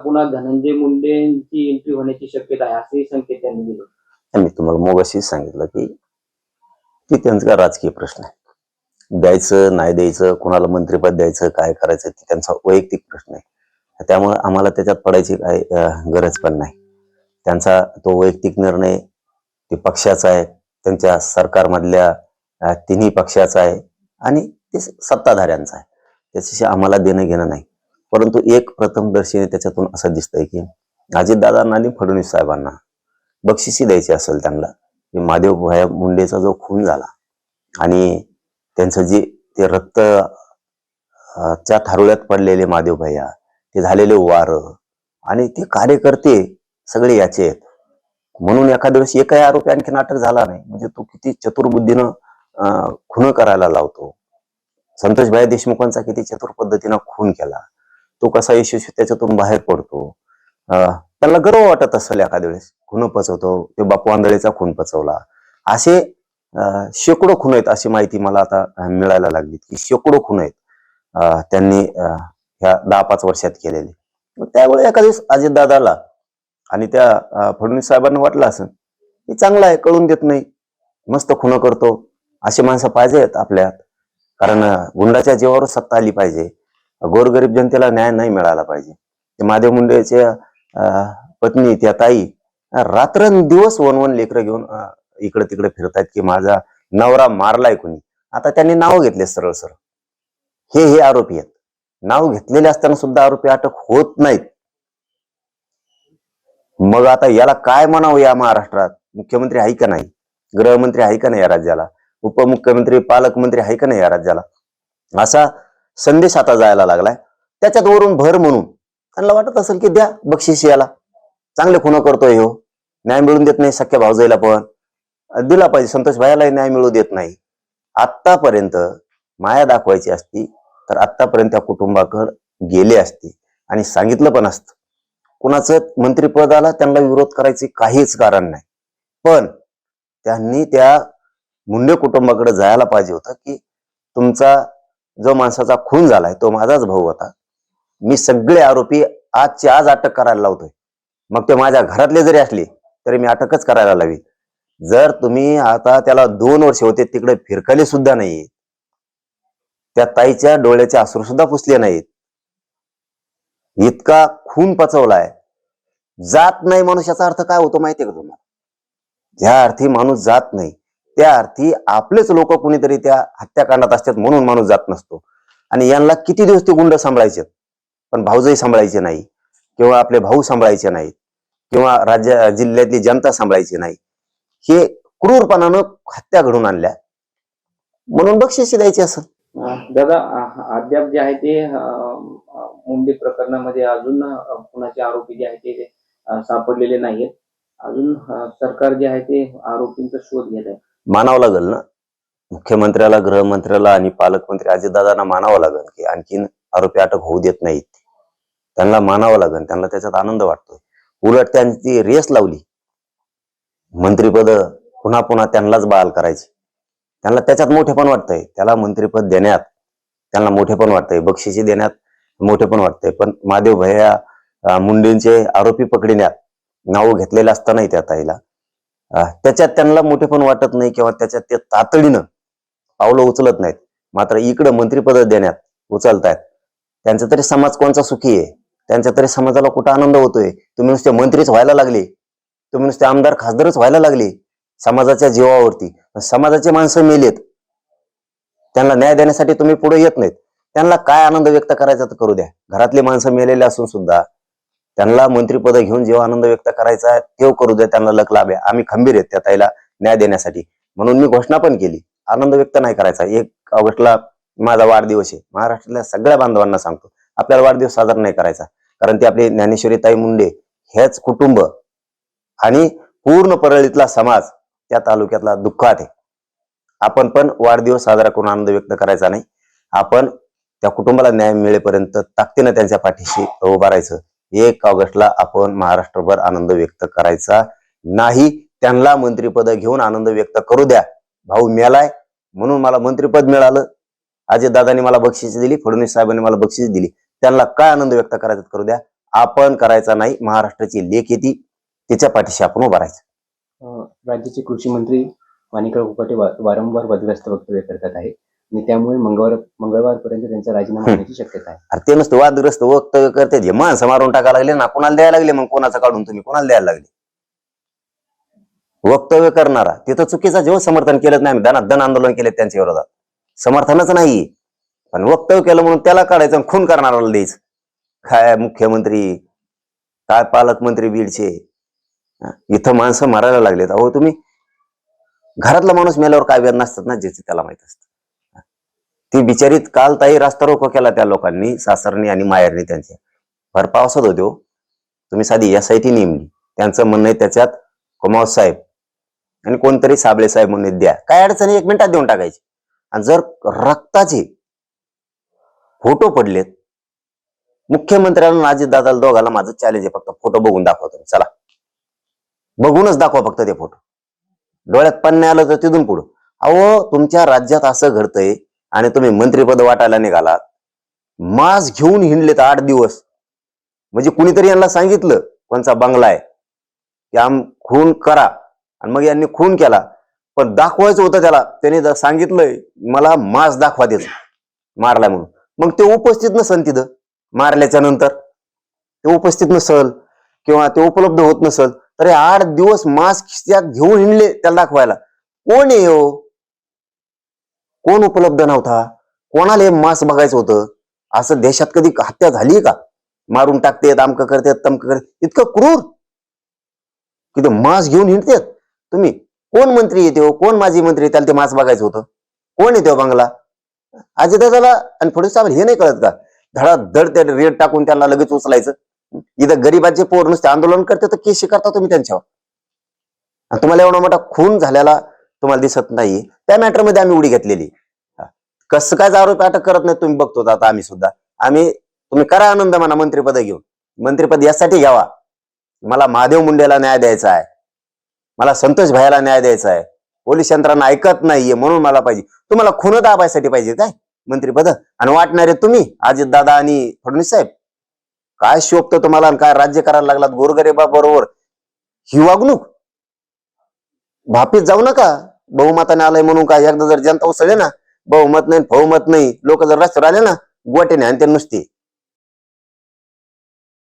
पुन्हा धनंजय मुंडेंची एंट्री होण्याची शक्यता आहे असेही संकेत त्यांनी दिले. मी तुम्हाला मोगाशी सांगितलं की की त्यांचा राजकीय प्रश्न आहे. द्यायचं नाही द्यायचं कोणाला मंत्रिपद द्यायचं काय करायचं ते त्यांचा वैयक्तिक प्रश्न आहे. त्यामुळे आम्हाला त्याच्यात पडायची काय गरज पण नाही. त्यांचा तो वैयक्तिक निर्णय ते पक्षाचा आहे त्यांच्या सरकारमधल्या तिन्ही पक्षाचा आहे आणि ते सत्ताधाऱ्यांचा आहे. त्याच्याशी आम्हाला देणं घेणं नाही. परंतु एक प्रथमदर्शीने त्याच्यातून असं दिसतंय की अजितदादांना आणि फडणवीस साहेबांना बक्षिसी द्यायची असेल त्यांना. की महादेव भाया मुंडेचा जो खून झाला आणि त्यांचं जे ते रक्त च्या थारोळ्यात पडलेले महादेव भैया ते झालेले वार आणि ते कार्यकर्ते सगळे याचे आहेत. म्हणून एखाद्या वेळेस एकही आरोपी आणखी अटक झाला नाही. म्हणजे तो किती चतुर्बुद्धीनं अं, खून करायला लावतो. संतोष भाई देशमुखांचा किती चतुर पद्धतीनं खून केला. तो कसा यशस्वी त्याच्यातून बाहेर पडतो. त्याला त्यांना गर्व वाटत असेल एखाद्या वेळेस. खून पचवतो. ते बापू आंधळेचा खून पचवला. असे शेकडो खून आहेत अशी माहिती मला आता मिळायला लागली की शेकडो खून आहेत त्यांनी ह्या दहा पाच वर्षात केलेले. त्यावेळी एखाद्या दिवस अजितदादाला आणि त्या फडणवीस साहेबांना वाटलं असं की चांगलं आहे कळून देत नाही. मस्त खुनं करतो. अशी माणसं पाहिजेत आपल्यात. कारण गुंडाच्या जीवावर सत्ता आली पाहिजे. गोरगरीब जनतेला न्याय नाही मिळाला पाहिजे. ते महादेव पत्नी त्या ताई रात्रंदिवस वन वन लेकरं घेऊन इकडे तिकडे फिरतात की माझा नवरा मारलाय कोणी. आता त्यांनी नाव घेतले सरळ सरळ. हे हे आरोपी आहेत. नाव घेतलेले असताना सुद्धा आरोपी अटक होत नाहीत. मग आता याला काय म्हणावं या महाराष्ट्रात? मुख्यमंत्री आहे का नाही? गृहमंत्री आहे का नाही या राज्याला? उपमुख्यमंत्री पालकमंत्री आहे का नाही या राज्याला? असा संदेश आता जायला लागलाय. त्याच्यात वरून भर म्हणून त्यांना वाटत असेल की द्या बक्षीस याला. चांगले खुनं करतोय हो. न्याय मिळून देत नाही सख्या भावजाईला पण. दिला पाहिजे संतोष भायालाही न्याय मिळू देत नाही. आत्तापर्यंत माया दाखवायची असती तर आतापर्यंत त्या कुटुंबाकडे गेले असते. आणि सांगितलं पण असतं. कुणाचं मंत्रिपदाला त्यांना विरोध करायचे काहीच कारण नाही. पण त्यांनी त्या मुंडे कुटुंबाकडे जायला पाहिजे होतं की तुमचा जो माणसाचा खून झालाय तो माझाच भाऊ होता. मी सगळे आरोपी आजचे आज अटक करायला लावतोय. मग ते माझ्या घरातले जरी असले तरी मी अटकच करायला लावी जर तुम्ही आता त्याला दोन वर्ष होते तिकडे फिरकले सुद्धा नाही त्या ताईच्या डोळ्याचे आसरू सुद्धा पुसले नाहीत. इतका खून पचवलाय. जात नाही मनुष्याचा अर्थ काय होतो माहितीये का तुम्हाला? ज्या अर्थी माणूस जात नाही त्या अर्थी आपलेच लोक कुणीतरी त्या हत्याकांडात असतात म्हणून माणूस जात नसतो. आणि यांना किती दिवस ते गुंड सांभाळायचे पण भाऊजही सांभाळायचे नाही. किंवा आपले भाऊ सांभाळायचे नाहीत. किंवा राज्य जिल्ह्यातली जनता सांभाळायची नाही. हे क्रूरपणानं हत्या घडून आणल्या. म्हणून बक्षिसे द्यायची असं. दादा अद्याप जे आहे ते अं, प्रकरणामध्ये अजून कुणाचे आरोपी जे आहेत ते सापडलेले नाहीत अजून सरकार जे आहे ते आरोपींचा शोध घेत आहे. मानावं लागेल ना? मुख्यमंत्र्याला गृहमंत्र्याला आणि पालकमंत्री अजितदादांना मानावं लागेल की आणखीन आरोपी अटक होऊ देत नाहीत त्यांना मानावं लागेल त्यांना त्याच्यात आनंद वाटतोय. उलट त्यांची रेस लावली. मंत्रीपद पुन्हा पुन्हा त्यांनाच बहाल करायची. त्यांना त्याच्यात मोठेपण वाटतंय. त्याला मंत्रीपद देण्यात त्यांना मोठेपण वाटतंय. बक्षिसी देण्यात मोठेपण वाटतंय. पण महादेव भैया मुंडेंचे आरोपी पकडण्यात नाव घेतलेलं असतानाही त्या ताईला त्याच्यात त्यांना मोठेपण वाटत नाही किंवा त्याच्यात ते तातडीनं पावलं उचलत नाहीत. मात्र इकडं मंत्रिपद देण्यात उचलतायत. त्यांचा तरी समाज कोणचा सुखी आहे? त्यांच्या तरी समाजाला कुठं आनंद होतोय? तुम्ही नुसते मंत्रीच व्हायला लागले. तुम्ही नुसते आमदार खासदारच व्हायला लागले समाजाच्या जीवावरती. समाजाचे माणसं मेलेत. त्यांना न्याय देण्यासाठी तुम्ही पुढे येत नाहीत. त्यांना काय आनंद व्यक्त करायचा तर करू द्या. घरातली माणसं मेलेले असून सुद्धा त्यांना मंत्रीपद घेऊन जेव्हा आनंद व्यक्त करायचा आहे तेव्हा करू द्या त्यांना लक लाभ. आहे आम्ही खंबीर आहेत त्या ताईला न्याय देण्यासाठी. म्हणून मी घोषणा पण केली. आनंद व्यक्त नाही करायचा. एक ऑगस्टला माझा वाढदिवस आहे. महाराष्ट्रातल्या सगळ्या बांधवांना सांगतो. आपल्याला वाढदिवस साजरा नाही करायचा. कारण ते आपले ज्ञानेश्वरी ताई मुंडे हेच कुटुंब आणि पूर्ण परळीतला समाज त्या तालुक्यातला दुःखात आहे. आपण पण वाढदिवस साजरा करून आनंद व्यक्त करायचा नाही. आपण त्या कुटुंबाला न्याय मिळेपर्यंत ताकदीनं त्यांच्या पाठीशी उभारायचं एक ऑगस्टला आपण महाराष्ट्रभर आनंद व्यक्त करायचा नाही. त्यांना मंत्रिपद घेऊन आनंद व्यक्त करू द्या. भाऊ मेलाय म्हणून मला मंत्रिपद मिळालं. आजे दादांनी मला बक्षीस दिली फडणवीस साहेबांनी मला बक्षीस दिली. त्यांना काय आनंद व्यक्त करायचा करू द्या. आपण करायचा नाही महाराष्ट्राची लेख येते. तिच्या पाठीशी आपण उभा राहायचं. अं, राज्याचे कृषी मंत्री माणिकराव कुपाटे वारंवार वादग्रस्त वक्तव्य करतात आहे आणि त्यामुळे मंगळवार मंगळवारपर्यंत त्यांचा राजीनामा होण्याची शक्यता आहे. अरे ते नुसतं वादग्रस्त वक्तव्य करते. हे माणसं मारून टाकायला लागले ना कोणाला द्यायला लागले? मग कोणाचं काढून तुम्ही? कोणाला द्यायला लागले? वक्तव्य करणारा. तिथं चुकीचा जेव्हा समर्थन केलं नाही आम्ही धन आंदोलन केले त्यांच्या विरोधात. समर्थनच नाही. पण वक्तव्य केलं म्हणून त्याला काढायचं खून करणाराला द्यायचं. काय मुख्यमंत्री काय पालकमंत्री बीडचे? इथं माणसं मारायला लागलेत. अहो तुम्ही घरातला माणूस मेल्यावर काय वेद नसतात ना ज्याचे त्याला माहीत असतं. ती बिचारीत काल ताई रास्ता रोको केला त्या लोकांनी सासरनी आणि माहेरनी त्यांच्या भर पावसात होते हो. तुम्ही साधी एस आय टी नेमली. त्यांचं म्हणणं आहे त्याच्यात कुमाव साहेब आणि कोणतरी साबळे साहेब म्हणून द्या. काय अडचणी एक मिनिटात देऊन टाकायची. आणि जर रक्ताचे फोटो पडलेत मुख्यमंत्र्यांना अजित दादाला दोघाला माझं चॅलेंज आहे फक्त फोटो बघून दाखवा तुम्ही. चला. बघूनच दाखवा फक्त ते फोटो. डोळ्यात पण नाही आलं तर तिथून पुढं. अहो तुमच्या राज्यात असं घडतंय आणि तुम्ही मंत्रीपद वाटायला निघालात. मास घेऊन हिंडलेत आठ दिवस. म्हणजे कुणीतरी यांना सांगितलं कोणचा बंगला आहे. की आम खून करा. आणि मग यांनी खून केला. पण दाखवायचं होतं त्याला. त्याने सांगितलंय मला मास दाखवा त्याच मारलाय म्हणून. मग ते उपस्थित नसन तिथं. मारल्याच्या नंतर. ते उपस्थित नसल किंवा ते उपलब्ध होत नसल तर हे आठ दिवस मास खिश्यात घेऊन हिंडले त्याला दाखवायला. कोण आहे हो? कोण उपलब्ध नव्हता? कोणाला हे मास बघायचं होतं? असं देशात कधी हत्या झाली का? मारून टाकतेत आमक करतात तमक करत इतकं क्रूर. कि ते मास घेऊन हिंडतेत. तुम्ही कोण मंत्री येते हो? कोण माजी मंत्री? त्याला ते मास बघायचं होतं. कोण येते हो बंगला? अजितदादाला आणि फडणवीस साहेब हे नाही कळत का? धडा धड त्या रेट टाकून त्यांना लगेच उचलायचं. इथं गरीबाचे पोर नुसते आंदोलन करते तर केस करता तुम्ही त्यांच्यावर. तुम्हाला एवढा मोठा खून झालेला तुम्हाला दिसत नाही त्या मॅटरमध्ये आम्ही उडी घेतलेली. कसं काय आरोप अटक करत नाही तुम्ही बघतो आता आम्ही सुद्धा. आम्ही तुम्ही करा आनंद म्हणा मंत्रिपद घेऊन. मंत्रिपद यासाठी घ्यावा. मला महादेव मुंडेला न्याय द्यायचा आहे. मला संतोष भाईला न्याय द्यायचा आहे. पोलीस यंत्रणा ऐकत नाहीये म्हणून मला पाहिजे. तुम्हाला खुन दाबायसाठी पाहिजे काय मंत्रिपद? आणि वाटणारे तुम्ही अजित दादा आणि फडणवीस साहेब काय शोभतं तुम्हाला आणि काय राज्य करायला लागलात गोरगरिबा बरोबर ही वागणूक भापीत जाऊ नका. बहुमताने आलंय म्हणून काय? एकदा जर जनता उसळली ना बहुमत नाही बहुमत नाही. लोक जर रस्त्यावर आले ना गोट्याने आणि ते नुसती.